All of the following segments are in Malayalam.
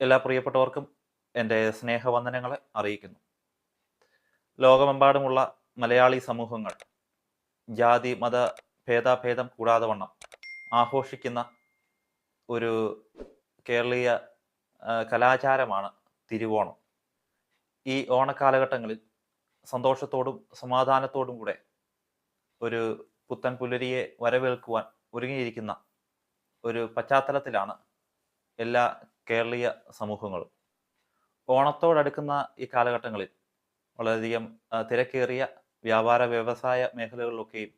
എല്ലാ പ്രിയപ്പെട്ടവർക്കും എന്റെ സ്നേഹവന്ദനങ്ങളെ അറിയിക്കുന്നു. ലോകമെമ്പാടുമുള്ള മലയാളി സമൂഹങ്ങൾ ജാതി മത ഭേദാഭേദം കൂടാതെ വണ്ണം ആഘോഷിക്കുന്ന ഒരു കേരളീയ കലാചാരമാണ് തിരുവോണം. ഈ ഓണക്കാലഘട്ടങ്ങളിൽ സന്തോഷത്തോടും സമാധാനത്തോടും കൂടെ ഒരു പുത്തൻ പുലരിയെ വരവേൽക്കുവാൻ ഒരുങ്ങിയിരിക്കുന്ന ഒരു പശ്ചാത്തലത്തിലാണ് എല്ലാ കേരളീയ സമൂഹങ്ങൾ ഓണത്തോടടുക്കുന്ന ഈ കാലഘട്ടങ്ങളിൽ വളരെയധികം തിരക്കേറിയ വ്യാപാര വ്യവസായ മേഖലകളിലൊക്കെയും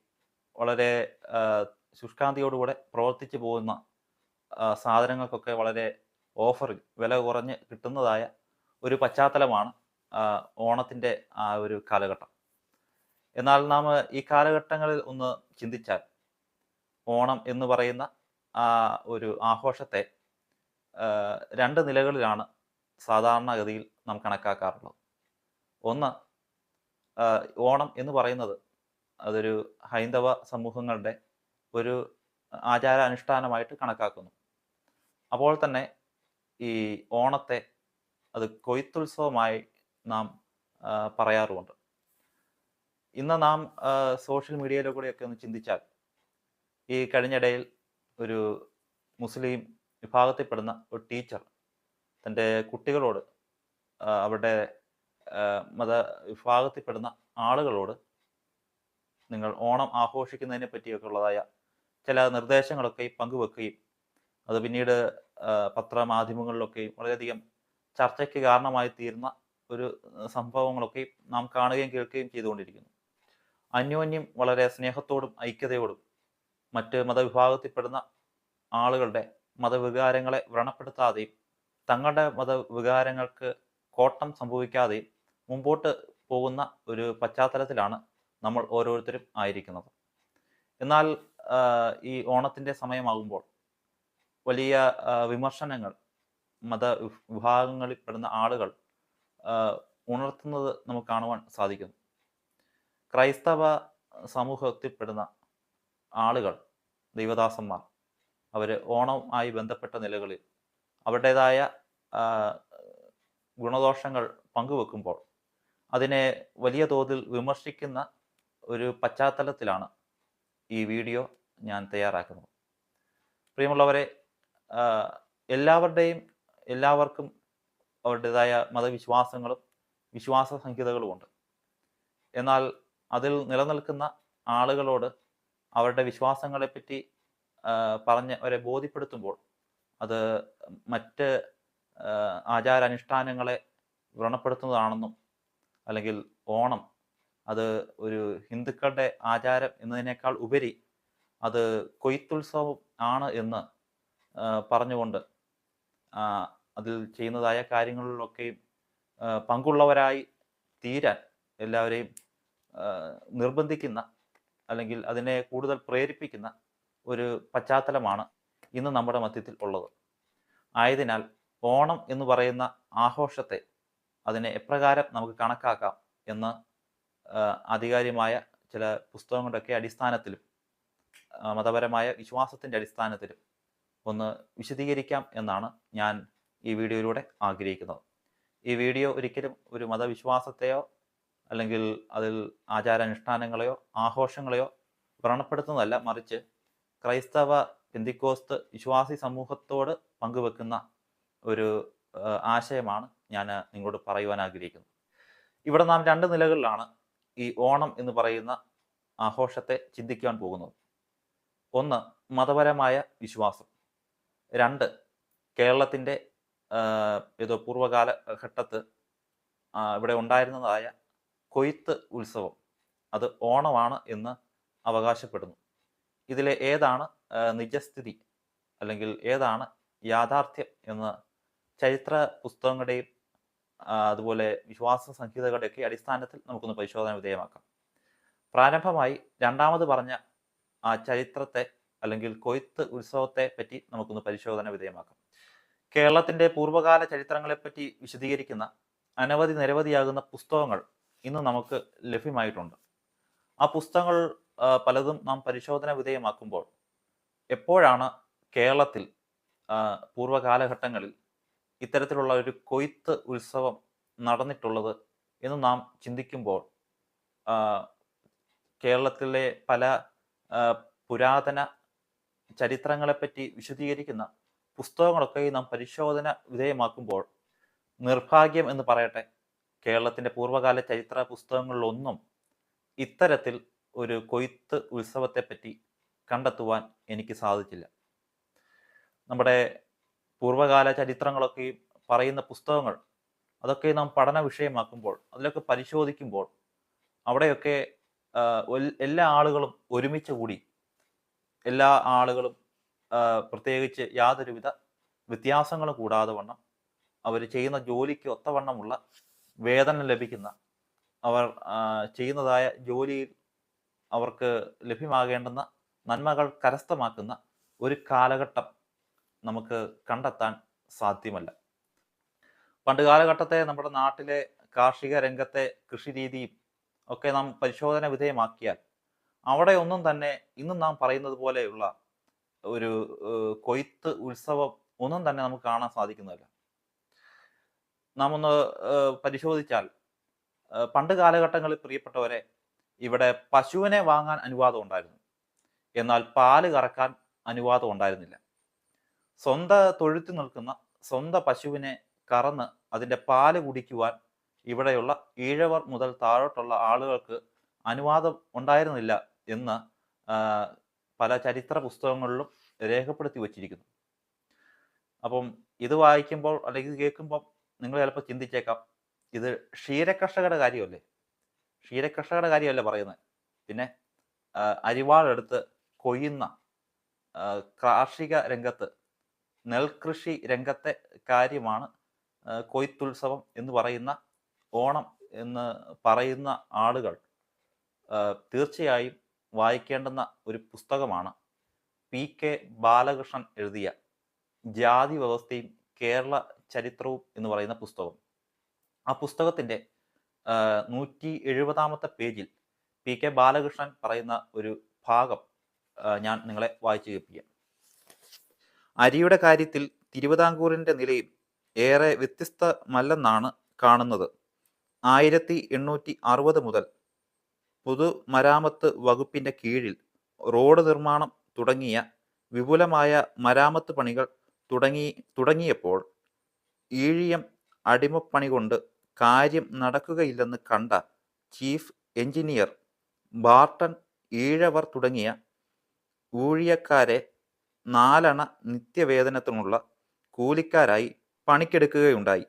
വളരെ ശുഷ്കാന്തിയോടുകൂടെ പ്രവർത്തിച്ചു പോകുന്ന സാധനങ്ങൾക്കൊക്കെ വളരെ ഓഫർ വില കുറഞ്ഞ് കിട്ടുന്നതായ ഒരു പശ്ചാത്തലമാണ് ഓണത്തിന്റെ ആ ഒരു കാലഘട്ടം. എന്നാൽ നാം ഈ കാലഘട്ടങ്ങളിൽ ഒന്ന് ചിന്തിച്ചാൽ ഓണം എന്ന് പറയുന്ന ആ ഒരു ആഘോഷത്തെ രണ്ട് നിലകളിലാണ് സാധാരണഗതിയിൽ നാം കണക്കാക്കാറുള്ളത്. ഒന്ന് ഓണം എന്ന് പറയുന്നത് അതൊരു ഹൈന്ദവ സമൂഹങ്ങളുടെ ഒരു ആചാരാനുഷ്ഠാനമായിട്ട് കണക്കാക്കുന്നു. അപ്പോൾ തന്നെ ഈ ഓണത്തെ അത് കൊയ്ത്തുത്സവമായി നാം പറയാറുമുണ്ട്. ഇന്ന് നാം സോഷ്യൽ മീഡിയയിലൂടെയൊക്കെ ഒന്ന് ചിന്തിച്ചാൽ ഈ കഴിഞ്ഞിടയിൽ ഒരു മുസ്ലിം വിഭാഗത്തിൽപ്പെടുന്ന ഒരു ടീച്ചർ തന്റെ കുട്ടികളോട് അവരുടെ മത വിഭാഗത്തിൽപ്പെടുന്ന ആളുകളോട് നിങ്ങൾ ഓണം ആഘോഷിക്കുന്നതിനെ പറ്റിയൊക്കെ ഉള്ളതായ ചില നിർദ്ദേശങ്ങളൊക്കെ പങ്കുവെക്കുകയും അത് പിന്നീട് പത്രമാധ്യമങ്ങളിലൊക്കെയും വളരെയധികം ചർച്ചയ്ക്ക് കാരണമായി തീരുന്ന ഒരു സംഭവങ്ങളൊക്കെ നാം കാണുകയും കേൾക്കുകയും ചെയ്തുകൊണ്ടിരിക്കുന്നു. അന്യോന്യം വളരെ സ്നേഹത്തോടും ഐക്യതയോടും മറ്റ് മതവിഭാഗത്തിൽപ്പെടുന്ന ആളുകളുടെ മതവികാരങ്ങളെ വ്രണപ്പെടുത്താതെയും തങ്ങളുടെ മതവികാരങ്ങൾക്ക് കോട്ടം സംഭവിക്കാതെയും മുമ്പോട്ട് പോകുന്ന ഒരു പശ്ചാത്തലത്തിലാണ് നമ്മൾ ഓരോരുത്തരും ആയിരിക്കുന്നത്. എന്നാൽ ഈ ഓണത്തിന്റെ സമയമാകുമ്പോൾ വലിയ വിമർശനങ്ങൾ മത വിഭാഗങ്ങളിൽ പെടുന്ന ആളുകൾ ഉണർത്തുന്നത് നമുക്ക് കാണുവാൻ സാധിക്കുന്നു. ക്രൈസ്തവ സമൂഹത്തിൽപ്പെടുന്ന ആളുകൾ ദൈവദാസന്മാർ അവർ ഓണവുമായി ബന്ധപ്പെട്ട നിലകളിൽ അവരുടേതായ ഗുണദോഷങ്ങൾ പങ്കുവെക്കുമ്പോൾ അതിനെ വലിയ തോതിൽ വിമർശിക്കുന്ന ഒരു പശ്ചാത്തലത്തിലാണ് ഈ വീഡിയോ ഞാൻ തയ്യാറാക്കുന്നത്. പ്രിയമുള്ളവരെ എല്ലാവരുടെയും എല്ലാവർക്കും അവരുടേതായ മതവിശ്വാസങ്ങളും വിശ്വാസ സംഹിതകളുമുണ്ട് എന്നാൽ അതിൽ നിലനിൽക്കുന്ന ആളുകളോട് അവരുടെ വിശ്വാസങ്ങളെപ്പറ്റി പറഞ്ഞ് അവരെ ബോധ്യപ്പെടുത്തുമ്പോൾ അത് മറ്റ് ആചാരാനുഷ്ഠാനങ്ങളെ വ്രണപ്പെടുത്തുന്നതാണെന്നും അല്ലെങ്കിൽ ഓണം അത് ഒരു ഹിന്ദുക്കളുടെ ആചാരം എന്നതിനേക്കാൾ ഉപരി അത് കൊയ്ത്തുത്സവം ആണ് എന്ന് പറഞ്ഞുകൊണ്ട് അതിൽ ചെയ്യുന്നതായ കാര്യങ്ങളിലൊക്കെയും പങ്കുള്ളവരായി തീരാൻ എല്ലാവരെയും നിർബന്ധിക്കുന്ന അല്ലെങ്കിൽ അതിനെ കൂടുതൽ പ്രേരിപ്പിക്കുന്ന ഒരു പശ്ചാത്തലമാണ് ഇന്ന് നമ്മുടെ മധ്യത്തിൽ ഉള്ളത്. ആയതിനാൽ ഓണം എന്ന് പറയുന്ന ആഘോഷത്തെ അതിനെ എപ്രകാരം നമുക്ക് കണക്കാക്കാം എന്ന് ആധികാരികമായ ചില പുസ്തകങ്ങളുടെയൊക്കെ അടിസ്ഥാനത്തിലും മതപരമായ വിശ്വാസത്തിന്റെ അടിസ്ഥാനത്തിലും ഒന്ന് വിശദീകരിക്കാം എന്നാണ് ഞാൻ ഈ വീഡിയോയിലൂടെ ആഗ്രഹിക്കുന്നത്. ഈ വീഡിയോ ഒരിക്കലും ഒരു മതവിശ്വാസത്തെയോ അല്ലെങ്കിൽ അതിൽ ആചാരാനുഷ്ഠാനങ്ങളെയോ ആഘോഷങ്ങളെയോ വ്രണപ്പെടുത്തുന്നതല്ല മറിച്ച് ക്രൈസ്തവ പെന്തിക്കോസ്ത് വിശ്വാസി സമൂഹത്തോട് പങ്കുവെക്കുന്ന ഒരു ആശയമാണ് ഞാൻ നിങ്ങളോട് പറയുവാൻ ആഗ്രഹിക്കുന്നത് ഇവിടെ നാം രണ്ട് നിലകളിലാണ് ഈ ഓണം എന്ന് പറയുന്ന ആഘോഷത്തെ ചിന്തിക്കുവാൻ പോകുന്നത്. ഒന്ന് മതപരമായ വിശ്വാസം. രണ്ട് കേരളത്തിന്റെ ഏതോ പൂർവകാല ഘട്ടത്ത് ഇവിടെ ഉണ്ടായിരുന്നതായ കൊയ്ത്ത് ഉത്സവം. അത് ഓണമാണ് എന്ന് അവകാശപ്പെടുന്നു. ഇതിലെ ഏതാണ് നിജസ്ഥിതി അല്ലെങ്കിൽ ഏതാണ് യാഥാർത്ഥ്യം എന്ന് ചരിത്ര പുസ്തകങ്ങളുടെയും അതുപോലെ വിശ്വാസ സംഹിതകളുടെയൊക്കെ അടിസ്ഥാനത്തിൽ നമുക്കൊന്ന് പരിശോധന വിധേയമാക്കാം. പ്രാരംഭമായി രണ്ടാമത് പറഞ്ഞ ആ ചരിത്രത്തെ അല്ലെങ്കിൽ കൊയ്ത്ത് ഉത്സവത്തെ പറ്റി നമുക്കൊന്ന് പരിശോധന വിധേയമാക്കാം. കേരളത്തിന്റെ പൂർവകാല ചരിത്രങ്ങളെപ്പറ്റി വിശദീകരിക്കുന്ന അനവധി നിരവധിയാകുന്ന പുസ്തകങ്ങൾ ഇന്ന് നമുക്ക് ലഭ്യമായിട്ടുണ്ട്. ആ പുസ്തകങ്ങൾ പലതും നാം പരിശോധന വിധേയമാക്കുമ്പോൾ എപ്പോഴാണ് കേരളത്തിൽ പൂർവകാലഘട്ടങ്ങളിൽ ഇത്തരത്തിലുള്ള ഒരു കൊയ്ത്ത് ഉത്സവം നടന്നിട്ടുള്ളത് എന്ന് നാം ചിന്തിക്കുമ്പോൾ കേരളത്തിലെ പല പുരാതന ചരിത്രങ്ങളെപ്പറ്റി വിശദീകരിക്കുന്ന പുസ്തകങ്ങളൊക്കെ നാം പരിശോധന വിധേയമാക്കുമ്പോൾ നിർഭാഗ്യം എന്ന് പറയട്ടെ കേരളത്തിന്റെ പൂർവകാല ചരിത്ര പുസ്തകങ്ങളിലൊന്നും ഇത്തരത്തിൽ ഒരു കൊയ്ത്ത് ഉത്സവത്തെപ്പറ്റി കണ്ടെത്തുവാൻ എനിക്ക് സാധിച്ചില്ല. നമ്മുടെ പൂർവകാല ചരിത്രങ്ങളൊക്കെ പറയുന്ന പുസ്തകങ്ങൾ അതൊക്കെ നാം പഠന വിഷയമാക്കുമ്പോൾ അതിലൊക്കെ പരിശോധിക്കുമ്പോൾ അവിടെയൊക്കെ എല്ലാ ആളുകളും ഒരുമിച്ച് കൂടി എല്ലാ ആളുകളും പ്രത്യേകിച്ച് യാതൊരുവിധ വ്യത്യാസങ്ങളും കൂടാതെ വണ്ണം അവർ ചെയ്യുന്ന ജോലിക്ക് ഒത്തവണ്ണമുള്ള വേതനം ലഭിക്കുന്ന അവർ ചെയ്യുന്നതായ ജോലിയിൽ അവർക്ക് ലഭ്യമാകേണ്ടുന്ന നന്മകൾ കരസ്ഥമാക്കുന്ന ഒരു കാലഘട്ടം നമുക്ക് കണ്ടെത്താൻ സാധ്യമല്ല. പണ്ട് കാലഘട്ടത്തെ നമ്മുടെ നാട്ടിലെ കാർഷിക രംഗത്തെ കൃഷി രീതിയും ഒക്കെ നാം പരിശോധന വിധേയമാക്കിയാൽ അവിടെ ഒന്നും തന്നെ ഇന്നും നാം പറയുന്നത് പോലെയുള്ള ഒരു കൊയ്ത്ത് ഉത്സവം ഒന്നും തന്നെ നമുക്ക് കാണാൻ സാധിക്കുന്നില്ല നാം ഒന്ന് പരിശോധിച്ചാൽ പണ്ട് കാലഘട്ടങ്ങളിൽ പ്രിയപ്പെട്ടവരെ ഇവിടെ പശുവിനെ വാങ്ങാൻ അനുവാദം ഉണ്ടായിരുന്നു. എന്നാൽ പാൽ കറക്കാൻ അനുവാദം ഉണ്ടായിരുന്നില്ല. സ്വന്തം തൊഴുത്തി നിൽക്കുന്ന സ്വന്തം പശുവിനെ കറന്ന് അതിന്റെ പാൽ കുടിക്കുവാൻ ഇവിടെയുള്ള ഈഴവർ മുതൽ താഴോട്ടുള്ള ആളുകൾക്ക് അനുവാദം ഉണ്ടായിരുന്നില്ല എന്ന് പല ചരിത്ര പുസ്തകങ്ങളിലും രേഖപ്പെടുത്തി വച്ചിരിക്കുന്നു. അപ്പം ഇത് വായിക്കുമ്പോൾ അല്ലെങ്കിൽ കേൾക്കുമ്പോൾ നിങ്ങൾ ചിലപ്പോൾ ചിന്തിച്ചേക്കാം ഇത് ക്ഷീരകർഷകരുടെ കാര്യമല്ലേ? ക്ഷീരകർഷകരുടെ കാര്യമല്ല പറയുന്നത്? പിന്നെ അരിവാളെടുത്ത് കൊയ്യുന്ന കാർഷിക രംഗത്ത് നെൽകൃഷി രംഗത്തെ കാര്യമാണ് കൊയ്ത്തുത്സവം എന്ന് പറയുന്ന ഓണം എന്ന് പറയുന്ന ആളുകൾ തീർച്ചയായും വായിക്കേണ്ടുന്ന ഒരു പുസ്തകമാണ് പി കെ ബാലകൃഷ്ണൻ എഴുതിയ ജാതി വ്യവസ്ഥയും കേരള ചരിത്രവും എന്ന് പറയുന്ന പുസ്തകം. ആ പുസ്തകത്തിന്റെ ആ, നൂറ്റി എഴുപതാമത്തെ പേജിൽ പി കെ ബാലകൃഷ്ണൻ പറയുന്ന ഒരു ഭാഗം ഞാൻ നിങ്ങളെ വായിച്ചു കേൾപ്പിക്കാം. അരിയുടെ കാര്യത്തിൽ തിരുവിതാംകൂറിന്റെ നിലയും ഏറെ വ്യത്യസ്തമല്ലെന്നാണ് കാണുന്നത്. ആയിരത്തി എണ്ണൂറ്റി അറുപത് മുതൽ പൊതുമരാമത്ത് വകുപ്പിന്റെ കീഴിൽ റോഡ് നിർമ്മാണം തുടങ്ങിയ വിപുലമായ മരാമത്ത് പണികൾ തുടങ്ങി തുടങ്ങിയപ്പോൾ ഈഴിയം അടിമപ്പണി കൊണ്ട് കാര്യം നടക്കുകയില്ലെന്ന് കണ്ട ചീഫ് എഞ്ചിനീയർ ബാർട്ടൺ ഈഴവർ തുടങ്ങിയ ഊഴിയക്കാരെ നാലണ നിത്യവേതനത്തിനുള്ള കൂലിക്കാരായി പണിക്കെടുക്കുകയുണ്ടായി.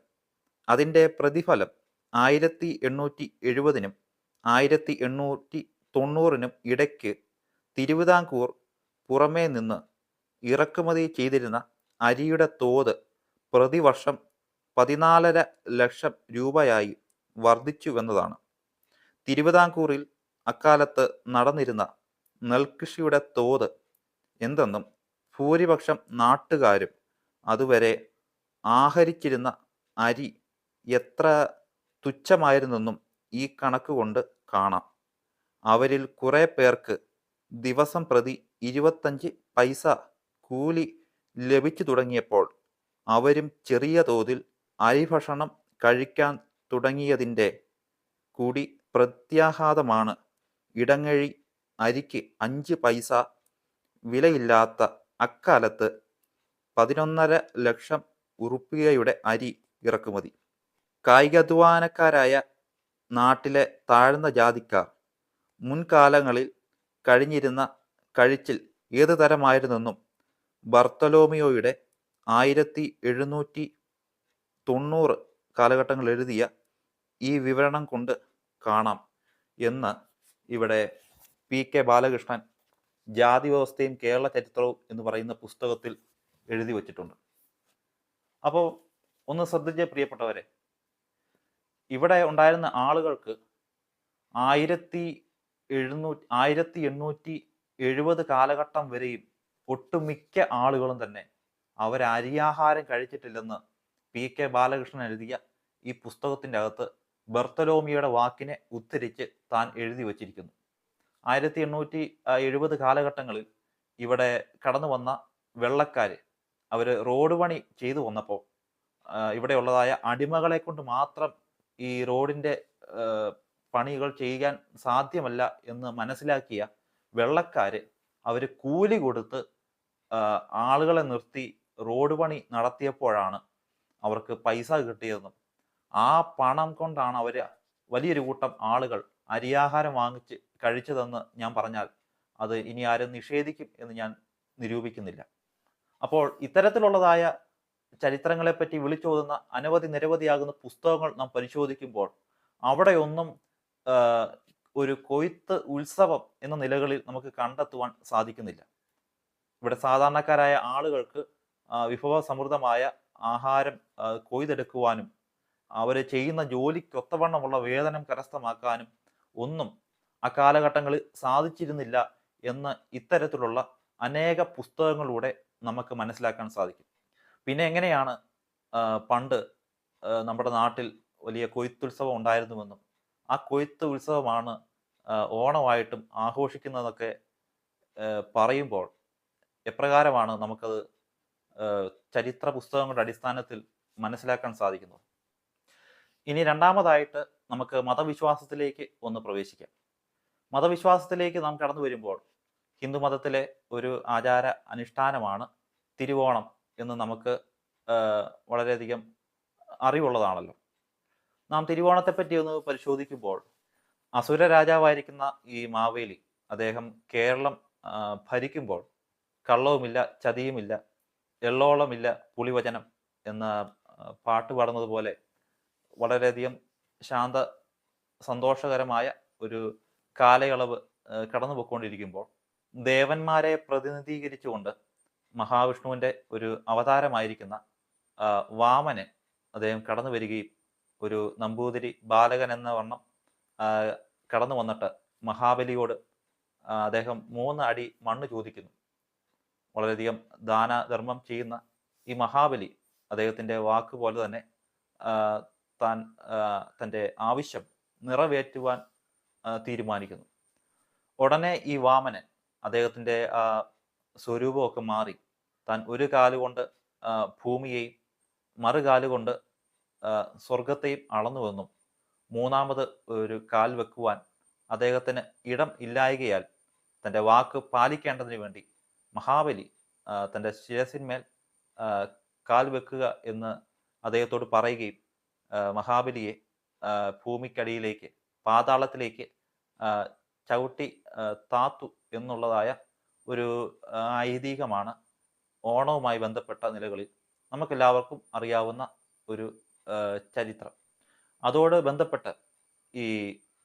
അതിന്റെ പ്രതിഫലം ആയിരത്തി എണ്ണൂറ്റി എഴുപതിനും ആയിരത്തി എണ്ണൂറ്റി തൊണ്ണൂറിനും ഇടയ്ക്ക് തിരുവിതാംകൂർ പുറമേ നിന്ന് ഇറക്കുമതി ചെയ്തിരുന്ന അരിയുടെ തോത് പ്രതിവർഷം പതിനാലര ലക്ഷം രൂപയായി വർദ്ധിച്ചുവെന്നതാണ്. തിരുവിതാംകൂറിൽ അക്കാലത്ത് നടന്നിരുന്ന നെൽകൃഷിയുടെ തോത് എന്തെന്നും ഭൂരിപക്ഷം നാട്ടുകാരും അതുവരെ ആഹരിച്ചിരുന്ന അരി എത്ര തുച്ഛമായിരുന്നെന്നും ഈ കണക്ക് കൊണ്ട് കാണാം. അവരിൽ കുറേ പേർക്ക് ദിവസം പ്രതി ഇരുപത്തഞ്ച് പൈസ കൂലി ലഭിച്ചു തുടങ്ങിയപ്പോൾ അവരും ചെറിയ തോതിൽ അരിഭക്ഷണം കഴിക്കാൻ തുടങ്ങിയതിന്റെ കൂടി പ്രത്യാഘാതമാണ്. ഇടങ്ങഴി അരിക്ക് അഞ്ച് പൈസ വിലയില്ലാത്ത അക്കാലത്ത് പതിനൊന്നര ലക്ഷം ഉറുപ്പികയുടെ അരി ഇറക്കുമതി. കായികാധ്വാനക്കാരായ നാട്ടിലെ താഴ്ന്ന ജാതിക്കാർ മുൻകാലങ്ങളിൽ കഴിഞ്ഞിരുന്ന കഴിച്ചിൽ ഏത് തരമായിരുന്നെന്നും ബർത്തലോമിയോയുടെ ആയിരത്തി എഴുന്നൂറ്റി തൊണ്ണൂറ് കാലഘട്ടങ്ങൾ എഴുതിയ ഈ വിവരണം കൊണ്ട് കാണാം എന്ന് ഇവിടെ പി കെ ബാലകൃഷ്ണൻ ജാതി വ്യവസ്ഥയും കേരള ചരിത്രവും എന്ന് പറയുന്ന പുസ്തകത്തിൽ എഴുതി വച്ചിട്ടുണ്ട്. അപ്പോൾ ഒന്ന് ശ്രദ്ധിച്ച പ്രിയപ്പെട്ടവരെ. ഇവിടെ ഉണ്ടായിരുന്ന ആളുകൾക്ക് ആയിരത്തി എഴുന്നൂറ്റി ആയിരത്തി എണ്ണൂറ്റി എഴുപത് കാലഘട്ടം വരെയും ഒട്ടുമിക്ക ആളുകളും തന്നെ അവർ അരിയാഹാരം കഴിച്ചിട്ടില്ലെന്ന് പി. കെ. ബാലകൃഷ്ണൻ എഴുതിയ ഈ പുസ്തകത്തിന്റെ അകത്ത് ബർത്തലോമിയുടെ വാക്കിനെ ഉദ്ധരിച്ച് താൻ എഴുതി വച്ചിരിക്കുന്നു. ആയിരത്തി എണ്ണൂറ്റി എഴുപത് കാലഘട്ടങ്ങളിൽ ഇവിടെ കടന്നു വന്ന വെള്ളക്കാർ അവർ റോഡ് പണി ചെയ്തു വന്നപ്പോൾ ഇവിടെ ഉള്ളതായ അടിമകളെ കൊണ്ട് മാത്രം ഈ റോഡിന്റെ പണികൾ ചെയ്യാൻ സാധ്യമല്ല എന്ന് മനസ്സിലാക്കിയ വെള്ളക്കാർ അവർ കൂലി കൊടുത്ത് ആളുകളെ നിർത്തി റോഡ് പണി നടത്തിയപ്പോഴാണ് അവർക്ക് പൈസ കിട്ടിയതെന്നും ആ പണം കൊണ്ടാണ് അവർ വലിയൊരു കൂട്ടം ആളുകൾ അരിയാഹാരം വാങ്ങിച്ച് കഴിച്ചതെന്ന് ഞാൻ പറഞ്ഞാൽ അത് ഇനി ആരും നിഷേധിക്കും എന്ന് ഞാൻ നിരൂപിക്കുന്നില്ല. അപ്പോൾ ഇത്തരത്തിലുള്ളതായ ചരിത്രങ്ങളെപ്പറ്റി വിളിച്ചോതുന്ന അനവധി നിരവധിയാകുന്ന പുസ്തകങ്ങൾ നാം പരിശോധിക്കുമ്പോൾ അവിടെയൊന്നും ഒരു കൊയ്ത്ത് ഉത്സവം എന്ന നിലകളിൽ നമുക്ക് കണ്ടെത്തുവാൻ സാധിക്കുന്നില്ല. ഇവിടെ സാധാരണക്കാരായ ആളുകൾക്ക് വിഭവ വിഭവസമൃദ്ധമായ ആഹാരം കൊയ്തെടുക്കുവാനും അവർ ചെയ്യുന്ന ജോലിക്കൊത്തവണ്ണമുള്ള വേതനം കരസ്ഥമാക്കാനും ഒന്നും ആ കാലഘട്ടങ്ങളിൽ സാധിച്ചിരുന്നില്ല എന്ന് ഇത്തരത്തിലുള്ള അനേക പുസ്തകങ്ങളിലൂടെ നമുക്ക് മനസ്സിലാക്കാൻ സാധിക്കും. പിന്നെ എങ്ങനെയാണ് പണ്ട് നമ്മുടെ നാട്ടിൽ വലിയ കൊയ്ത്തുത്സവം ഉണ്ടായിരുന്നുവെന്നും ആ കൊയ്ത്ത് ഉത്സവമാണ് ഓണമായിട്ടും ആഘോഷിക്കുന്നതൊക്കെ പറയുമ്പോൾ എപ്രകാരമാണ് നമുക്കത് ചരിത്ര പുസ്തകങ്ങളുടെ അടിസ്ഥാനത്തിൽ മനസ്സിലാക്കാൻ സാധിക്കുന്നു. ഇനി രണ്ടാമതായിട്ട് നമുക്ക് മതവിശ്വാസത്തിലേക്ക് ഒന്ന് പ്രവേശിക്കാം. മതവിശ്വാസത്തിലേക്ക് നാം കടന്നു വരുമ്പോൾ ഹിന്ദു മതത്തിലെ ഒരു ആചാര അനുഷ്ഠാനമാണ് തിരുവോണം എന്ന് നമുക്ക് വളരെയധികം അറിവുള്ളതാണല്ലോ. നാം തിരുവോണത്തെപ്പറ്റി ഒന്ന് പരിശോധിക്കുമ്പോൾ അസുര രാജാവായിരിക്കുന്ന ഈ മാവേലി അദ്ദേഹം കേരളം ഭരിക്കുമ്പോൾ കള്ളവുമില്ല ചതിയുമില്ല എള്ളോളമില്ല പുളിവചനം എന്ന പാട്ട് പാടുന്നതുപോലെ വളരെയധികം ശാന്ത സന്തോഷകരമായ ഒരു കാലയളവ് കടന്നു പോയിക്കൊണ്ടിരിക്കുമ്പോൾ ദേവന്മാരെ പ്രതിനിധീകരിച്ചുകൊണ്ട് മഹാവിഷ്ണുവിന്റെ ഒരു അവതാരമായിരിക്കുന്ന വാമന് അദ്ദേഹം കടന്നു വരികയും ഒരു നമ്പൂതിരി ബാലകൻ എന്ന വണ്ണം കടന്നു വന്നിട്ട് മഹാബലിയോട് അദ്ദേഹം മൂന്ന് അടി മണ്ണ് ചോദിക്കുന്നു. വളരെയധികം ദാനധർമ്മം ചെയ്യുന്ന ഈ മഹാബലി അദ്ദേഹത്തിന്റെ വാക്ക് പോലെ തന്നെ താൻ തന്റെ ആവശ്യം നിറവേറ്റുവാൻ തീരുമാനിക്കുന്നു. ഉടനെ ഈ വാമനൻ അദ്ദേഹത്തിന്റെ സ്വരൂപമൊക്കെ മാറി താൻ ഒരു കാലുകൊണ്ട് ഭൂമിയെയും മറുകാലുകൊണ്ട് സ്വർഗത്തെയും അളന്നുവെന്നും മൂന്നാമത് ഒരു കാൽ വെക്കുവാൻ അദ്ദേഹത്തിന് ഇടം ഇല്ലായകയാൽ തന്റെ വാക്ക് പാലിക്കേണ്ടതിന് വേണ്ടി മഹാബലി തന്റെ ശിരസിന്മേൽ കാൽ വെക്കുക എന്ന് അദ്ദേഹത്തോട് പറയുകയും മഹാബലിയെ ഭൂമിക്കടിയിലേക്ക് പാതാളത്തിലേക്ക് ചവിട്ടി താത്തു എന്നുള്ളതായ ഒരു ഐതിഹ്യമാണ് ഓണവുമായി ബന്ധപ്പെട്ട നിലകളിൽ നമുക്കെല്ലാവർക്കും അറിയാവുന്ന ഒരു ചരിത്രം. അതോട് ബന്ധപ്പെട്ട് ഈ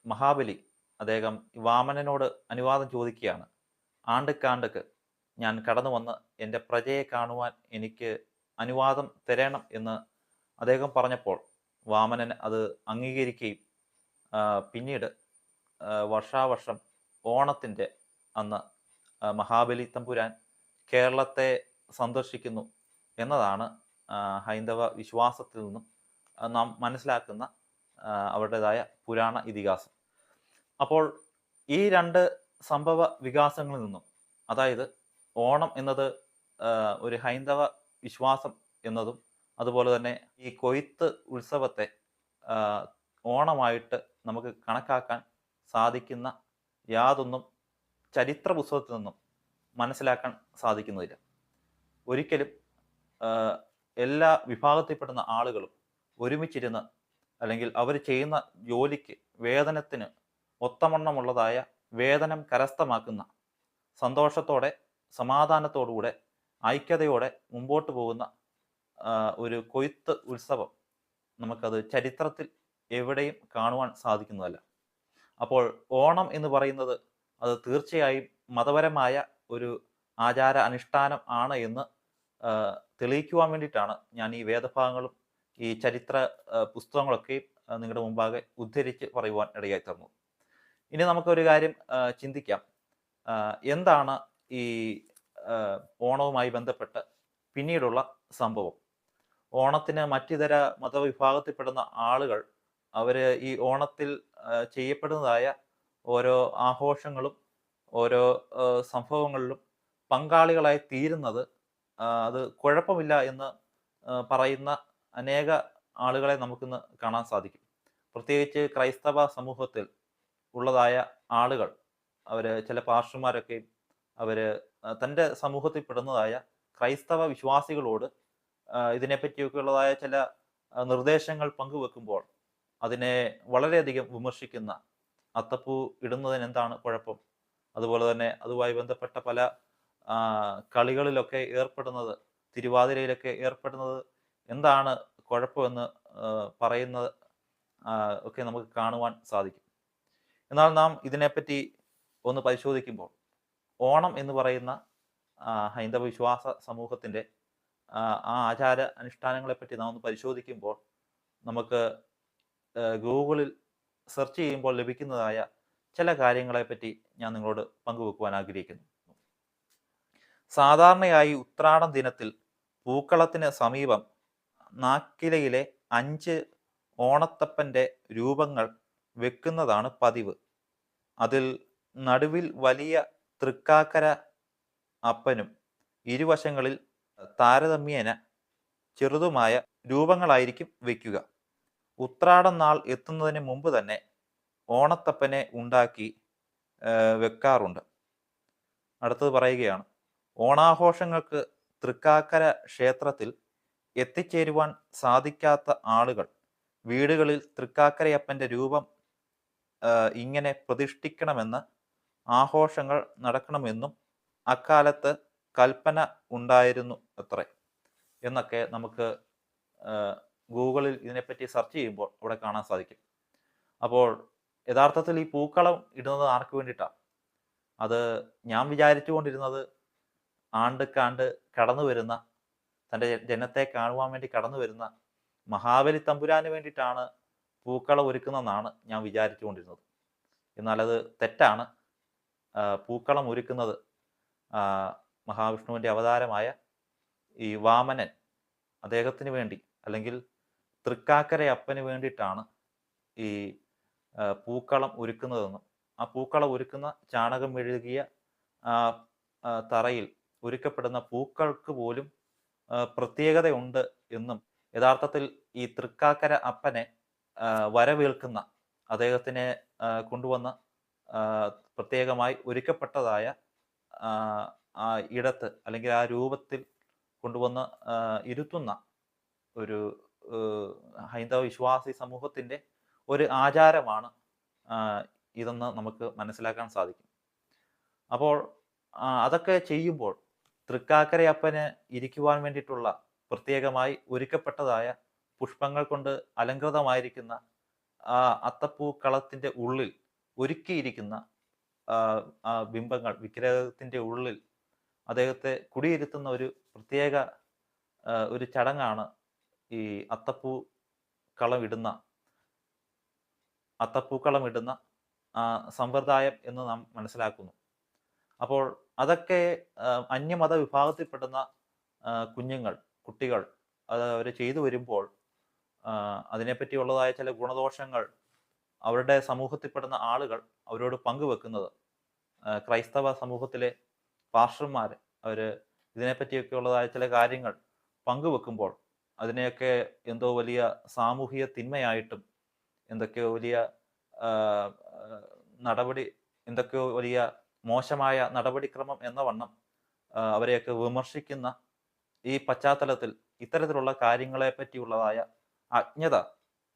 മഹാബലി അദ്ദേഹം വാമനനോട് അനുവാദം ചോദിക്കുകയാണ്. ആണ്ടക്കാണ്ടക്ക് ഞാൻ കടന്നു വന്ന് എന്റെ പ്രജയെ കാണുവാൻ എനിക്ക് അനുവാദം തരണം എന്ന് അദ്ദേഹം പറഞ്ഞപ്പോൾ വാമനൻ അത് അംഗീകരിക്കുകയും പിന്നീട് വർഷാവർഷം ഓണത്തിന്റെ അന്ന് മഹാബലി തമ്പുരാൻ കേരളത്തെ സന്ദർശിക്കുന്നു എന്നതാണ് ഹൈന്ദവ വിശ്വാസത്തിൽ നിന്നും നാം മനസ്സിലാക്കുന്ന അവരുടേതായ പുരാണ ഇതിഹാസം. അപ്പോൾ ഈ രണ്ട് സംഭവ വികാസങ്ങളിൽ നിന്നും അതായത് ഓണം എന്നത് ഒരു ഹൈന്ദവ വിശ്വാസം എന്നതും അതുപോലെ തന്നെ ഈ കൊയ്ത്ത് ഉത്സവത്തെ ഓണമായിട്ട് നമുക്ക് കണക്കാക്കാൻ സാധിക്കുന്ന യാതൊന്നും ചരിത്ര പുസ്തകത്തിൽ നിന്നും മനസ്സിലാക്കാൻ സാധിക്കുന്നതില്ല. ഒരിക്കലും എല്ലാ വിഭാഗത്തിൽപ്പെടുന്ന ആളുകളും ഒരുമിച്ചിരുന്ന് അല്ലെങ്കിൽ അവർ ചെയ്യുന്ന ജോലിക്ക് വേതനത്തിന് ഒത്തമണ്ണമുള്ളതായ വേതനം കരസ്ഥമാക്കുന്ന സന്തോഷത്തോടെ സമാധാനത്തോടുകൂടെ ഐക്യതയോടെ മുമ്പോട്ട് പോകുന്ന ഒരു കൊയ്ത്ത് ഉത്സവം നമുക്കത് ചരിത്രത്തിൽ എവിടെയും കാണുവാൻ സാധിക്കുന്നതല്ല. അപ്പോൾ ഓണം എന്ന് പറയുന്നത് അത് തീർച്ചയായും മതപരമായ ഒരു ആചാര അനുഷ്ഠാനം ആണ് എന്ന് തെളിയിക്കുവാൻ വേണ്ടിയിട്ടാണ് ഞാൻ ഈ വേദഭാഗങ്ങളും ഈ ചരിത്ര പുസ്തകങ്ങളൊക്കെയും നിങ്ങളുടെ മുമ്പാകെ ഉദ്ധരിച്ച് പറയുവാൻ ഇടയായി തീർന്നു ഇനി നമുക്കൊരു കാര്യം ചിന്തിക്കാം. എന്താണ് ഈ ഓണവുമായി ബന്ധപ്പെട്ട് പിന്നീടുള്ള സംഭവം. ഓണത്തിന് മറ്റിതര മതവിഭാഗത്തിൽപ്പെടുന്ന ആളുകൾ അവർ ഈ ഓണത്തിൽ ചെയ്യപ്പെടുന്നതായ ഓരോ ആഘോഷങ്ങളും ഓരോ സംഭവങ്ങളിലും പങ്കാളികളായി തീരുന്നത് അത് കുഴപ്പമില്ല എന്ന് പറയുന്ന അനേക ആളുകളെ നമുക്കിന്ന് കാണാൻ സാധിക്കും. പ്രത്യേകിച്ച് ക്രൈസ്തവ സമൂഹത്തിൽ ഉള്ളതായ ആളുകൾ അവർ ചില പാർഷന്മാരൊക്കെ അവർ തന്റെ സമൂഹത്തിൽ പെടുന്നതായ ക്രൈസ്തവ വിശ്വാസികളോട് ഇതിനെപ്പറ്റിയൊക്കെയുള്ളതായ ചില നിർദ്ദേശങ്ങൾ പങ്കുവെക്കുമ്പോൾ അതിനെ വളരെയധികം വിമർശിക്കുന്ന അത്തപ്പൂ ഇടുന്നതിന് എന്താണ് കുഴപ്പം? അതുപോലെ തന്നെ അതുമായി ബന്ധപ്പെട്ട പല കളികളിലൊക്കെ ഏർപ്പെടുന്നത് തിരുവാതിരയിലൊക്കെ ഏർപ്പെടുന്നത് എന്താണ് കുഴപ്പമെന്ന് പറയുന്നത് ഒക്കെ നമുക്ക് കാണുവാൻ സാധിക്കും. എന്നാൽ നാം ഇതിനെപ്പറ്റി ഒന്ന് പരിശോധിക്കുമ്പോൾ ഓണം എന്ന് പറയുന്ന ഹൈന്ദവ വിശ്വാസ സമൂഹത്തിന്റെ ആ ആചാര അനുഷ്ഠാനങ്ങളെപ്പറ്റി നാം ഒന്ന് പരിശോധിക്കുമ്പോൾ നമുക്ക് ഗൂഗിളിൽ സെർച്ച് ചെയ്യുമ്പോൾ ലഭിക്കുന്നതായ ചില കാര്യങ്ങളെപ്പറ്റി ഞാൻ നിങ്ങളോട് പങ്കുവെക്കുവാൻ ആഗ്രഹിക്കുന്നു. സാധാരണയായി ഉത്രാടം ദിനത്തിൽ പൂക്കളത്തിന് സമീപം നാക്കിലയിലെ അഞ്ച് ഓണത്തപ്പന്റെ രൂപങ്ങൾ വെക്കുന്നതാണ് പതിവ്. അതിൽ നടുവിൽ വലിയ തൃക്കാക്കര അപ്പനും ഇരുവശങ്ങളിൽ താരതമ്യേന ചെറുതുമായ രൂപങ്ങളായിരിക്കും വയ്ക്കുക. ഉത്രാടം നാൾ എത്തുന്നതിന് മുമ്പ് തന്നെ ഓണത്തപ്പനെ ഉണ്ടാക്കി വെക്കാറുണ്ട്. അടുത്തത് പറയുകയാണ്. ഓണാഘോഷങ്ങൾക്ക് തൃക്കാക്കര ക്ഷേത്രത്തിൽ എത്തിച്ചേരുവാൻ സാധിക്കാത്ത ആളുകൾ വീടുകളിൽ തൃക്കാക്കരയപ്പന്റെ രൂപം ഇങ്ങനെ പ്രതിഷ്ഠിക്കണമെന്ന് ആഘോഷങ്ങൾ നടക്കണമെന്നും അക്കാലത്ത് കൽപ്പന ഉണ്ടായിരുന്നു അത്രേ. എന്നൊക്കെ നമുക്ക് ഗൂഗിളിൽ ഇതിനെപ്പറ്റി സെർച്ച് ചെയ്യുമ്പോൾ അവിടെ കാണാൻ സാധിക്കും. അപ്പോൾ യഥാർത്ഥത്തിൽ ഈ പൂക്കളം ഇടുന്നത് ആർക്ക് വേണ്ടിയിട്ടാണ് അത് ഞാൻ വിചാരിച്ചു കൊണ്ടിരുന്നത് ആണ്ടുക്കാണ്ട് കടന്നു വരുന്ന തന്റെ ജനത്തെ കാണുവാൻ വേണ്ടി കടന്നു വരുന്ന മഹാബലി തമ്പുരാന് വേണ്ടിയിട്ടാണ് പൂക്കളം ഒരുക്കുന്നതെന്നാണ് ഞാൻ വിചാരിച്ചു കൊണ്ടിരുന്നത് എന്നാൽ അത് തെറ്റാണ്. പൂക്കളം ഒരുക്കുന്നത് മഹാവിഷ്ണുവിന്റെ അവതാരമായ ഈ വാമനൻ അദ്ദേഹത്തിന് വേണ്ടി അല്ലെങ്കിൽ തൃക്കാക്കര അപ്പന് വേണ്ടിയിട്ടാണ് ഈ പൂക്കളം ഒരുക്കുന്നതെന്നും ആ പൂക്കളം ഒരുക്കുന്ന ചാണകം എഴുകിയ തറയിൽ ഒരുക്കപ്പെടുന്ന പൂക്കൾക്ക് പോലും പ്രത്യേകതയുണ്ട് എന്നും യഥാർത്ഥത്തിൽ ഈ തൃക്കാക്കര അപ്പനെ വരവേൽക്കുന്ന അദ്ദേഹത്തിനെ കൊണ്ടുവന്ന് പ്രത്യേകമായി ഒരുക്കപ്പെട്ടതായ ആ, ഇടത്ത് അല്ലെങ്കിൽ ആ രൂപത്തിൽ കൊണ്ടുവന്ന് ഇരുത്തുന്ന ഒരു ഹൈന്ദവ വിശ്വാസി സമൂഹത്തിന്റെ ഒരു ആചാരമാണ് ഇതെന്ന് നമുക്ക് മനസ്സിലാക്കാൻ സാധിക്കും. അപ്പോൾ അതൊക്കെ ചെയ്യുമ്പോൾ തൃക്കാക്കരയപ്പന് ഇരിക്കുവാൻ വേണ്ടിയിട്ടുള്ള പ്രത്യേകമായി ഒരുക്കപ്പെട്ടതായ പുഷ്പങ്ങൾ കൊണ്ട് അലങ്കൃതമായിരിക്കുന്ന ആ അത്തപ്പൂക്കളത്തിന്റെ ഉള്ളിൽ ഒരുക്കിയിരിക്കുന്ന ബിംബങ്ങൾ വിഗ്രഹത്തിന്റെ ഉള്ളിൽ അദ്ദേഹത്തെ കുടിയിരുത്തുന്ന ഒരു പ്രത്യേക ഒരു ചടങ്ങാണ് ഈ അത്തപ്പൂ കളം അത്തപ്പൂക്കളമിടുന്ന സമ്പ്രദായം എന്ന് നാം മനസ്സിലാക്കുന്നു. അപ്പോൾ അതൊക്കെ അന്യമത വിഭാഗത്തിൽപ്പെടുന്ന കുഞ്ഞുങ്ങൾ കുട്ടികൾ അത് അവർ ചെയ്തു വരുമ്പോൾ അതിനെപ്പറ്റിയുള്ളതായ ചില ഗുണദോഷങ്ങൾ അവരുടെ സമൂഹത്തിൽപ്പെടുന്ന ആളുകൾ അവരോട് പങ്കുവെക്കുന്നത് ക്രൈസ്തവ സമൂഹത്തിലെ പാസ്റ്റർമാർ അവർ ഇതിനെപ്പറ്റിയൊക്കെ ഉള്ളതായ ചില കാര്യങ്ങൾ പങ്കുവെക്കുമ്പോൾ അതിനെയൊക്കെ എന്തോ വലിയ സാമൂഹിക തിന്മയായിട്ടും എന്തൊക്കെയോ വലിയ നടപടി എന്തൊക്കെയോ വലിയ മോശമായ നടപടിക്രമം എന്ന വണ്ണം അവരെയൊക്കെ വിമർശിക്കുന്ന ഈ പശ്ചാത്തലത്തിൽ ഇത്തരത്തിലുള്ള കാര്യങ്ങളെ പറ്റിയുള്ളതായ അജ്ഞത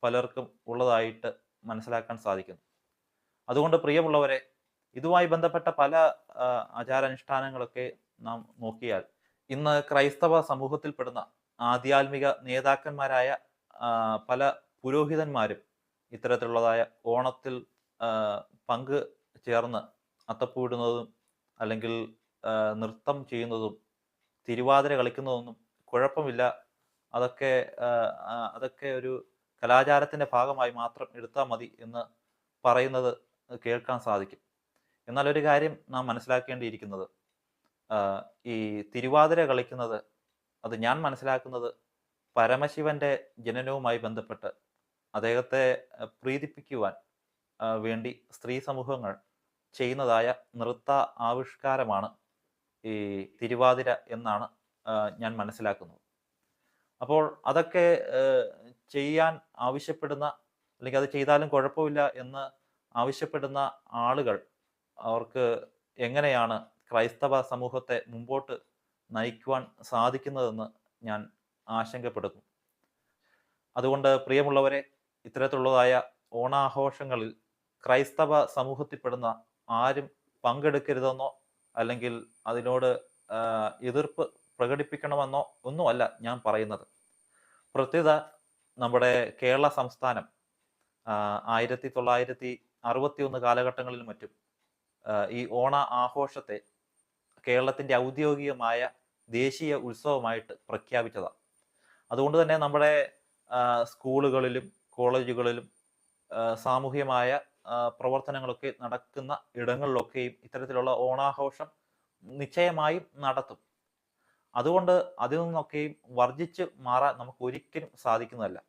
പലർക്കും ഉള്ളതായിട്ട് മനസ്സിലാക്കാൻ സാധിക്കുന്നു. അതുകൊണ്ട് പ്രിയമുള്ളവരെ ഇതുമായി ബന്ധപ്പെട്ട പല ആചാരാനുഷ്ഠാനങ്ങളൊക്കെ നാം നോക്കിയാൽ ഇന്ന് ക്രൈസ്തവ സമൂഹത്തിൽപ്പെടുന്ന ആധ്യാത്മിക നേതാക്കന്മാരായ പല പുരോഹിതന്മാരും ഇത്തരത്തിലുള്ളതായ ഓണത്തിൽ പങ്ക് ചേർന്ന് അത്തപ്പൂടുന്നതും അല്ലെങ്കിൽ നൃത്തം ചെയ്യുന്നതും തിരുവാതിര കളിക്കുന്നതൊന്നും കുഴപ്പമില്ല. അതൊക്കെ അതൊക്കെ ഒരു കലാചാരത്തിന്റെ ഭാഗമായി മാത്രം എടുത്താൽ മതി എന്ന് പറയുന്നത് കേൾക്കാൻ സാധിക്കും. എന്നാൽ ഒരു കാര്യം നാം മനസ്സിലാക്കേണ്ടിയിരിക്കുന്നത് ഈ തിരുവാതിര കളിക്കുന്നത് അത് ഞാൻ മനസ്സിലാക്കുന്നത് പരമശിവന്റെ ജനനവുമായി ബന്ധപ്പെട്ട് അദ്ദേഹത്തെ പ്രീതിപ്പിക്കുവാൻ വേണ്ടി സ്ത്രീ സമൂഹങ്ങൾ ചെയ്യുന്നതായ നൃത്ത ആവിഷ്കാരമാണ് ഈ തിരുവാതിര എന്നാണ് ഞാൻ മനസ്സിലാക്കുന്നത്. അപ്പോൾ അതൊക്കെ ചെയ്യാൻ ആവശ്യപ്പെടുന്ന അല്ലെങ്കിൽ അത് ചെയ്താലും കുഴപ്പമില്ല എന്ന് ആവശ്യപ്പെടുന്ന ആളുകൾ അവർക്ക് എങ്ങനെയാണ് ക്രൈസ്തവ സമൂഹത്തെ മുമ്പോട്ട് നയിക്കുവാൻ സാധിക്കുന്നതെന്ന് ഞാൻ ആശങ്കപ്പെടുന്നു. അതുകൊണ്ട് പ്രിയമുള്ളവരെ ഇത്തരത്തിലുള്ളതായ ഓണാഘോഷങ്ങളിൽ ക്രൈസ്തവ സമൂഹത്തിൽപ്പെടുന്ന ആരും പങ്കെടുക്കരുതെന്നോ അല്ലെങ്കിൽ അതിനോട് എതിർപ്പ് പ്രകടിപ്പിക്കണമെന്നോ ഒന്നുമല്ല ഞാൻ പറയുന്നത്. പ്രത്യേക നമ്മുടെ കേരള സംസ്ഥാനം ആയിരത്തി തൊള്ളായിരത്തി അറുപത്തി ഒന്ന് കാലഘട്ടങ്ങളിലും മറ്റും ഈ ഓണ ആഘോഷത്തെ കേരളത്തിന്റെ ഔദ്യോഗികമായ ദേശീയ ഉത്സവമായിട്ട് പ്രഖ്യാപിച്ചതാണ് അതുകൊണ്ട് തന്നെ നമ്മുടെ സ്കൂളുകളിലും കോളേജുകളിലും സാമൂഹ്യമായ പ്രവർത്തനങ്ങളൊക്കെ നടക്കുന്ന ഇടങ്ങളിലൊക്കെയും ഇത്തരത്തിലുള്ള ഓണാഘോഷം നിശ്ചയമായും നടത്തും. അതുകൊണ്ട് അതിൽ നിന്നൊക്കെയും വർജിച്ച് മാറാൻ നമുക്ക് ഒരിക്കലും സാധിക്കുന്നതല്ല.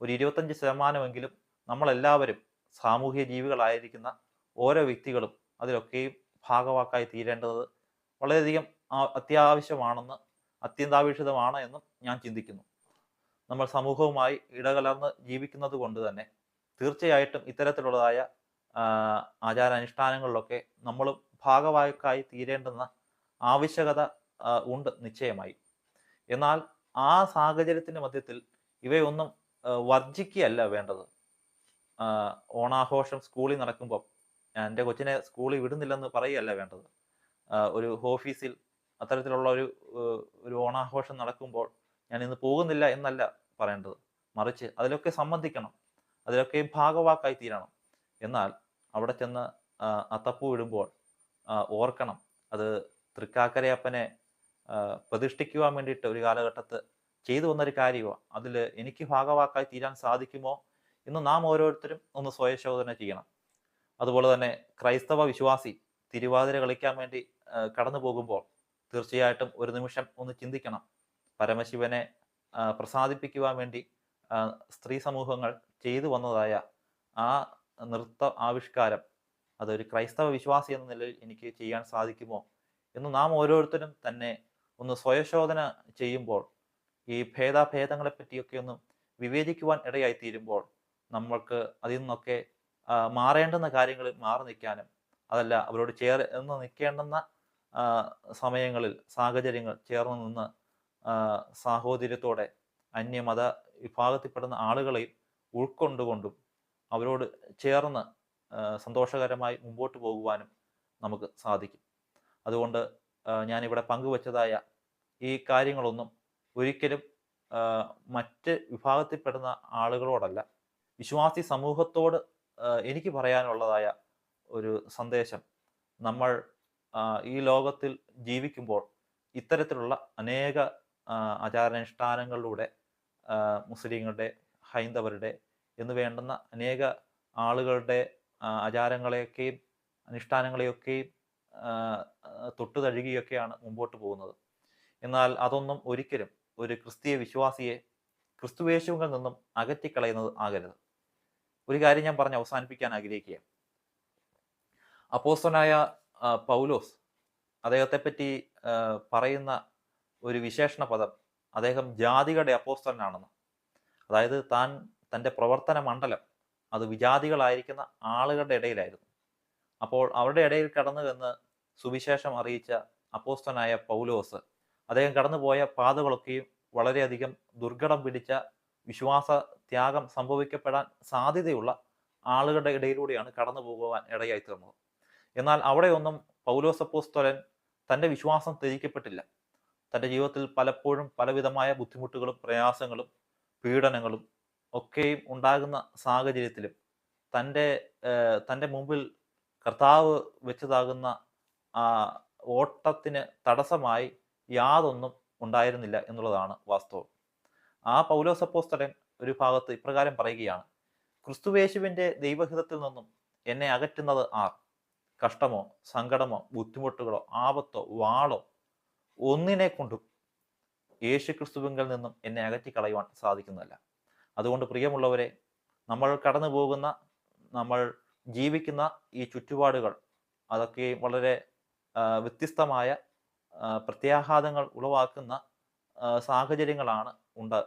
ഒരു ഇരുപത്തഞ്ച് ശതമാനമെങ്കിലും നമ്മളെല്ലാവരും സാമൂഹ്യ ജീവികളായിരിക്കുന്ന ഓരോ വ്യക്തികളും അതിലൊക്കെയും ഭാഗവാക്കായി തീരേണ്ടത് വളരെയധികം അത്യാവശ്യമാണെന്ന് അത്യന്താപേക്ഷിതമാണ് എന്നും ഞാൻ ചിന്തിക്കുന്നു. നമ്മൾ സമൂഹവുമായി ഇടകലർന്ന് ജീവിക്കുന്നത് കൊണ്ട് തന്നെ തീർച്ചയായിട്ടും ഇത്തരത്തിലുള്ളതായ ആചാരാനുഷ്ഠാനങ്ങളിലൊക്കെ നമ്മളും ഭാഗവാക്കായി തീരേണ്ടുന്ന ആവശ്യകത ഉണ്ട് നിശ്ചയമായി. എന്നാൽ ആ സാഹചര്യത്തിന്റെ മധ്യത്തിൽ ഇവയൊന്നും വർജിക്കുകയല്ല വേണ്ടത്. ഓണാഘോഷം സ്കൂളിൽ നടക്കുമ്പോൾ എന്റെ കൊച്ചിനെ സ്കൂളിൽ വിടുന്നില്ലെന്ന് പറയുകയല്ല വേണ്ടത്. ഒരു ഓഫീസിൽ അത്തരത്തിലുള്ള ഒരു ഒരു ഓണാഘോഷം നടക്കുമ്പോൾ ഞാൻ ഇന്ന് പോകുന്നില്ല എന്നല്ല പറയേണ്ടത്. മറിച്ച് അതിലൊക്കെ സംബന്ധിക്കണം. അതിലൊക്കെ ഭാഗവാക്കായി തീരണം. എന്നാൽ അവിടെ ചെന്ന് അത്തപ്പൂ ഇടുമ്പോൾ ഓർക്കണം. അത് തൃക്കാക്കരയപ്പനെ പ്രതിഷ്ഠിക്കുവാൻ വേണ്ടിയിട്ട് ഒരു കാലഘട്ടത്ത് ചെയ്തു വന്നൊരു കാര്യമോ. അതിൽ എനിക്ക് ഭാഗവാക്കായി തീരാൻ സാധിക്കുമോ എന്ന് നാം ഓരോരുത്തരും ഒന്ന് സ്വയശോധന ചെയ്യണം. അതുപോലെ തന്നെ ക്രൈസ്തവ വിശ്വാസി തിരുവാതിര കളിക്കാൻ വേണ്ടി കടന്നു പോകുമ്പോൾ തീർച്ചയായിട്ടും ഒരു നിമിഷം ഒന്ന് ചിന്തിക്കണം. പരമശിവനെ പ്രസാദിപ്പിക്കുവാൻ വേണ്ടി സ്ത്രീ സമൂഹങ്ങൾ ചെയ്തു വന്നതായ ആ നൃത്ത ആവിഷ്കാരം അതൊരു ക്രൈസ്തവ വിശ്വാസി എന്ന നിലയിൽ എനിക്ക് ചെയ്യാൻ സാധിക്കുമോ എന്ന് നാം ഓരോരുത്തരും തന്നെ ഒന്ന് സ്വയശോധന ചെയ്യുമ്പോൾ ഈ ഭേദാഭേദങ്ങളെ പറ്റിയൊക്കെ ഒന്ന് വിവേചിക്കുവാൻ ഇടയായി തീരുമ്പോൾ നമ്മൾക്ക് അതിൽ നിന്നൊക്കെ മാറേണ്ടുന്ന കാര്യങ്ങളിൽ മാറി നിൽക്കാനും അതല്ല അവരോട് ചേർന്ന് നിൽക്കേണ്ടുന്ന സമയങ്ങളിൽ സാഹചര്യങ്ങൾ ചേർന്ന് നിന്ന് സാഹോദര്യത്തോടെ അന്യമത വിഭാഗത്തിൽപ്പെടുന്ന ആളുകളെയും ഉൾക്കൊണ്ടുകൊണ്ടും അവരോട് ചേർന്ന് സന്തോഷകരമായി മുമ്പോട്ട് പോകുവാനും നമുക്ക് സാധിക്കും. അതുകൊണ്ട് ഞാനിവിടെ പങ്കുവച്ചതായ ഈ കാര്യങ്ങളൊന്നും ഒരിക്കലും മറ്റ് വിഭാഗത്തിൽപ്പെടുന്ന ആളുകളോടല്ല. വിശ്വാസി സമൂഹത്തോട് എനിക്ക് പറയാനുള്ളതായ ഒരു സന്ദേശം. നമ്മൾ ഈ ലോകത്തിൽ ജീവിക്കുമ്പോൾ ഇത്തരത്തിലുള്ള അനേക ആചാരാനുഷ്ഠാനങ്ങളിലൂടെ മുസ്ലിങ്ങളുടെ ഹൈന്ദവരുടെ എന്ന് വേണ്ടുന്ന അനേക ആളുകളുടെ ആചാരങ്ങളെയൊക്കെയും അനുഷ്ഠാനങ്ങളെയൊക്കെയും ആ, ആ, തൊട്ടു തഴുകിയൊക്കെയാണ് മുമ്പോട്ട് പോകുന്നത്. എന്നാൽ അതൊന്നും ഒരിക്കലും ഒരു ക്രിസ്തീയ വിശ്വാസിയെ ക്രിസ്തുവേശുവിൽ നിന്നും അകറ്റിക്കളയുന്നത് ആകരുത്. ഒരു കാര്യം ഞാൻ പറഞ്ഞ് അവസാനിപ്പിക്കാൻ ആഗ്രഹിക്കുക അപ്പോസ്തനായ പൗലോസ് അദ്ദേഹത്തെ പറ്റി പറയുന്ന ഒരു വിശേഷണ പദം അദ്ദേഹം ജാതികളുടെ അപ്പോസ്റ്റനാണെന്ന് അതായത് താൻ തന്റെ പ്രവർത്തന മണ്ഡലം അത് വിജാതികളായിരിക്കുന്ന ആളുകളുടെ ഇടയിലായിരുന്നു. അപ്പോൾ അവരുടെ ഇടയിൽ കടന്നു എന്ന് സുവിശേഷം അറിയിച്ച അപ്പോസ്തനായ പൗലോസ് അദ്ദേഹം കടന്നുപോയ പാതകളൊക്കെയും വളരെയധികം ദുർഘടം പിടിച്ച വിശ്വാസ ത്യാഗം സംഭവിക്കപ്പെടാൻ സാധ്യതയുള്ള ആളുകളുടെ ഇടയിലൂടെയാണ് കടന്നു പോകുവാൻ ഇടയായി തീർന്നത്. എന്നാൽ അവിടെയൊന്നും പൗലോസപ്പോസ്തോലൻ തന്റെ വിശ്വാസം ത്യജിക്കപ്പെട്ടില്ല. തന്റെ ജീവിതത്തിൽ പലപ്പോഴും പലവിധമായ ബുദ്ധിമുട്ടുകളും പ്രയാസങ്ങളും പീഡനങ്ങളും ഒക്കെയും ഉണ്ടാകുന്ന സാഹചര്യത്തിലും തന്റെ തന്റെ മുമ്പിൽ കർത്താവ് വെച്ചതാകുന്ന ഓട്ടത്തിന് തടസ്സമായി യാതൊന്നും ഉണ്ടായിരുന്നില്ല എന്നുള്ളതാണ് വാസ്തവം. ആ പൗലോസ് അപ്പോസ്തലൻ ഒരു ഭാഗത്ത് ഇപ്രകാരം പറയുകയാണ് ക്രിസ്തുവേശുവിന്റെ ദൈവഹിതത്തിൽ നിന്നും എന്നെ അകറ്റുന്നത് ആർ? കഷ്ടമോ സങ്കടമോ ബുദ്ധിമുട്ടുകളോ ആപത്തോ വാളോ? ഒന്നിനെ കൊണ്ടും യേശു ക്രിസ്തുവിങ്കിൽ നിന്നും എന്നെ അകറ്റി അകറ്റിക്കളയുവാൻ സാധിക്കുന്നതല്ല. അതുകൊണ്ട് പ്രിയമുള്ളവരെ നമ്മൾ കടന്നു പോകുന്ന നമ്മൾ ജീവിക്കുന്ന ഈ ചുറ്റുപാടുകൾ അതൊക്കെ വളരെ വ്യത്യസ്തമായ പ്രത്യാഘാതങ്ങൾ ഉളവാക്കുന്ന സാഹചര്യങ്ങളാണ് ഉണ്ട്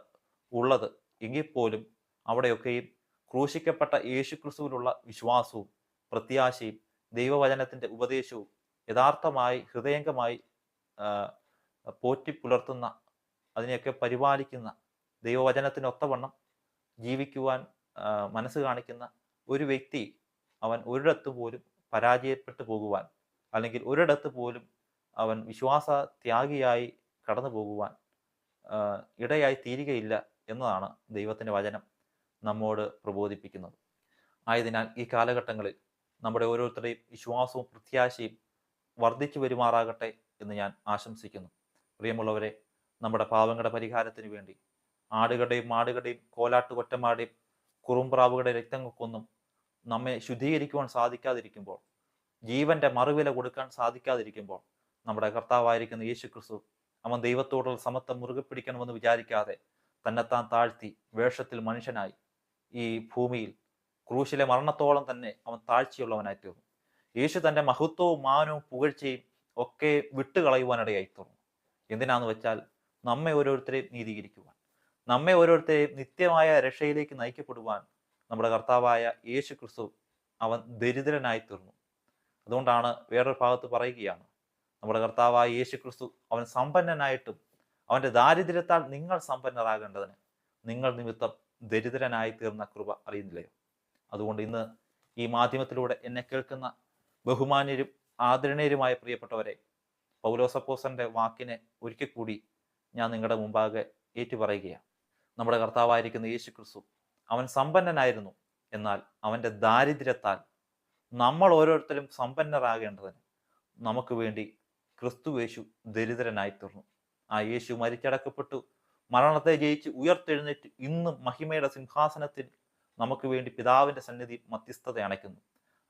ഉള്ളത്. എങ്കിൽ പോലും അവിടെയൊക്കെയും ക്രൂശിക്കപ്പെട്ട യേശുക്രിസ്തുവിലുള്ള വിശ്വാസവും പ്രത്യാശയും ദൈവവചനത്തിന്റെ ഉപദേശവും യഥാർത്ഥമായി ഹൃദയംഗമായി പോറ്റി പുലർത്തുന്ന അതിനെയൊക്കെ പരിപാലിക്കുന്ന ദൈവവചനത്തിനൊത്തവണ്ണം ജീവിക്കുവാൻ മനസ്സ് കാണിക്കുന്ന ഒരു വ്യക്തി അവൻ ഒരിടത്ത് പോലും പരാജയപ്പെട്ടു പോകുവാൻ അല്ലെങ്കിൽ ഒരിടത്ത് പോലും അവൻ വിശ്വാസ ത്യാഗിയായി കടന്നു പോകുവാൻ ഇടയായി തീരുകയില്ല എന്നതാണ് ദൈവത്തിന്റെ വചനം നമ്മോട് പ്രബോധിപ്പിക്കുന്നത്. ആയതിനാൽ ഈ കാലഘട്ടങ്ങളിൽ നമ്മുടെ ഓരോരുത്തരുടെയും വിശ്വാസവും പ്രത്യാശയും വർദ്ധിച്ചു വരുമാറാകട്ടെ എന്ന് ഞാൻ ആശംസിക്കുന്നു. പ്രിയമുള്ളവരെ നമ്മുടെ പാവങ്ങളുടെ പരിഹാരത്തിന് വേണ്ടി ആടുകളുടെയും മാടുകളുടെയും കോലാട്ട് കൊറ്റമാടെയും കുറുമ്പ്രാവുകളുടെ രക്തങ്ങൾക്കൊന്നും നമ്മെ ശുദ്ധീകരിക്കുവാൻ സാധിക്കാതിരിക്കുമ്പോൾ ജീവന്റെ മറുവില കൊടുക്കാൻ സാധിക്കാതിരിക്കുമ്പോൾ നമ്മുടെ കർത്താവായിരിക്കുന്ന യേശു ക്രിസ്തു അവൻ ദൈവത്തോടുള്ള സമത്വം മുറുകെ പിടിക്കണമെന്ന് വിചാരിക്കാതെ തന്നെത്താൻ താഴ്ത്തി വേഷത്തിൽ മനുഷ്യനായി ഈ ഭൂമിയിൽ ക്രൂശിലെ മരണത്തോളം തന്നെ അവൻ താഴ്ചയുള്ളവനായി തീർന്നു. യേശു തന്റെ മഹത്വവും മാനവും പുകഴ്ചയും ഒക്കെ വിട്ടുകളയുവാനിടയായി തീർന്നു. എന്തിനാന്ന് വെച്ചാൽ നമ്മെ ഓരോരുത്തരെയും നീതീകരിക്കുവാൻ നമ്മെ ഓരോരുത്തരെയും നിത്യമായ രക്ഷയിലേക്ക് നയിക്കപ്പെടുവാൻ നമ്മുടെ കർത്താവായ യേശു ക്രിസ്തു അവൻ ദരിദ്രനായി തീർന്നു. അതുകൊണ്ടാണ് വേറൊരു ഭാഗത്ത് പറയുകയാണ് നമ്മുടെ കർത്താവായ യേശു ക്രിസ്തു അവൻ സമ്പന്നനായിട്ടും അവന്റെ ദാരിദ്ര്യത്താൽ നിങ്ങൾ സമ്പന്നരാകേണ്ടതിന് നിങ്ങൾ നിമിത്തം ദരിദ്രനായി തീർന്ന കൃപ അറിയുന്നില്ലയോ അതുകൊണ്ട് ഇന്ന് ഈ മാധ്യമത്തിലൂടെ എന്നെ കേൾക്കുന്ന ബഹുമാന്യരും ആദരണീയരുമായ പ്രിയപ്പെട്ടവരെ പൗലോസപ്പോസന്റെ വാക്കിനെ ഒരിക്കൽ കൂടി ഞാൻ നിങ്ങളുടെ മുമ്പാകെ ഏറ്റുപറയുകയാണ്. നമ്മുടെ കർത്താവായിരിക്കുന്ന യേശു ക്രിസ്തു അവൻ സമ്പന്നനായിരുന്നു. എന്നാൽ അവന്റെ ദാരിദ്ര്യത്താൽ നമ്മൾ ഓരോരുത്തരും സമ്പന്നരാകേണ്ടതിന് നമുക്ക് വേണ്ടി ക്രിസ്തു യേശു ദരിദ്രനായി തീർന്നു. ആ യേശു മരിച്ചടക്കപ്പെട്ടു. മരണത്തെ ജയിച്ച് ഉയർത്തെഴുന്നേറ്റ് ഇന്നും മഹിമയുടെ സിംഹാസനത്തിൽ നമുക്ക് വേണ്ടി പിതാവിന്റെ സന്നിധി മധ്യസ്ഥത അണയ്ക്കുന്നു.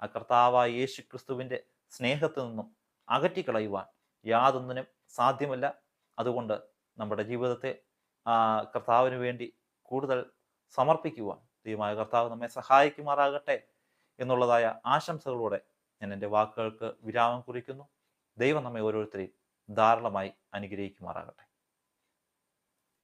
ആ കർത്താവായ യേശു ക്രിസ്തുവിന്റെ സ്നേഹത്തിൽ നിന്നും അകറ്റിക്കളയുവാൻ യാതൊന്നിനും സാധ്യമല്ല. അതുകൊണ്ട് നമ്മുടെ ജീവിതത്തെ കർത്താവിന് വേണ്ടി കൂടുതൽ സമർപ്പിക്കുവാൻ ദൈവമായ കർത്താവ് നമ്മെ സഹായിക്കുമാറാകട്ടെ എന്നുള്ളതായ ആശംസകളോടെ ഞാൻ എന്റെ വാക്കുകൾക്ക് വിരാമം കുറിക്കുന്നു. ദൈവം നമ്മെ ഓരോരുത്തരെയും ധാരാളമായി അനുഗ്രഹിക്കുമാറാകട്ടെ.